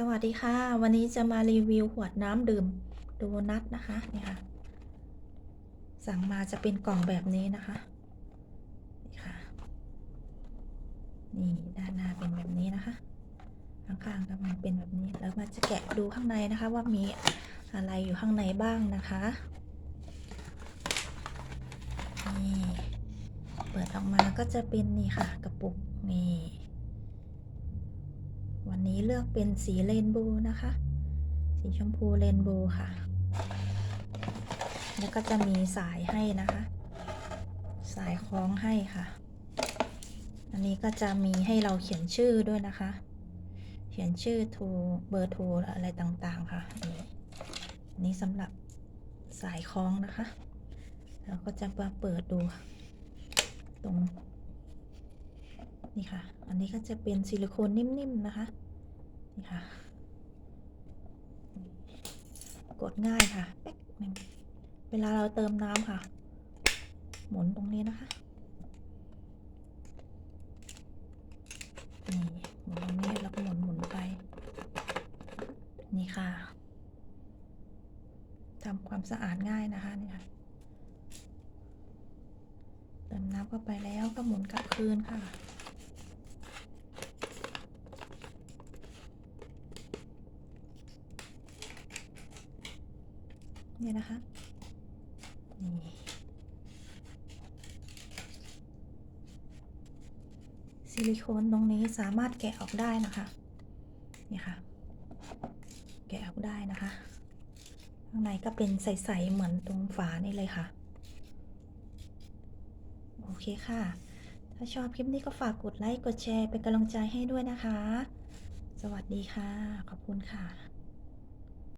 สวัสดีค่ะ วันนี้จะมารีวิวขวดน้ำดื่มโดนัทนะคะนี่ค่ะ สั่งมาจะเป็นกล่องแบบนี้นะคะนี่ค่ะ นี่ด้านหน้าเป็นแบบนี้นะคะ ข้างๆก็มันเป็นแบบนี้แล้วมาจะแกะดูข้างในนะคะว่ามีอะไรอยู่ข้างในบ้างนะคะนี่เปิดออกมาก็จะเป็นนี่ค่ะกระปุกนี่ วันนี้เลือกเป็นสีเรนโบว์นะคะ สีชมพูเรนโบว์ค่ะ แล้วก็จะมีสายให้นะคะ สายคล้องให้ค่ะ อันนี้ก็จะมีให้เราเขียนชื่อด้วยนะคะ เขียนชื่อโทรเบอร์โทรอะไรต่างๆค่ะ นี่อันนี้สำหรับสายคล้องนะคะ เราก็จะมาเปิดดูตรงนี่ค่ะ อันนี้ก็จะเป็นซิลิโคนนิ่มๆ นะคะ นี่ค่ะ กดง่ายค่ะเวลาเราเติมน้ำค่ะ หมุนตรงนี้นะคะนี่หมุนตรงนี้แล้วก็หมุนหมุนไป นี่ค่ะทำความสะอาดง่ายนะคะนี่ค่ะเติมน้ำเข้าไปแล้วก็หมุนกลับคืนค่ะ เนี่ยนะคะนี่ซิลิโคนตรงนี้สามารถแกะออกได้นะคะ นี่ค่ะ แกะออกได้นะคะ ข้างในก็เป็นใส ๆ เหมือนตรงฝานี่เลยค่ะ โอเคค่ะ ถ้าชอบคลิปนี้ก็ฝากกดไลค์ กดแชร์ เป็นกำลังใจให้ด้วยนะคะ สวัสดีค่ะ ขอบคุณค่ะ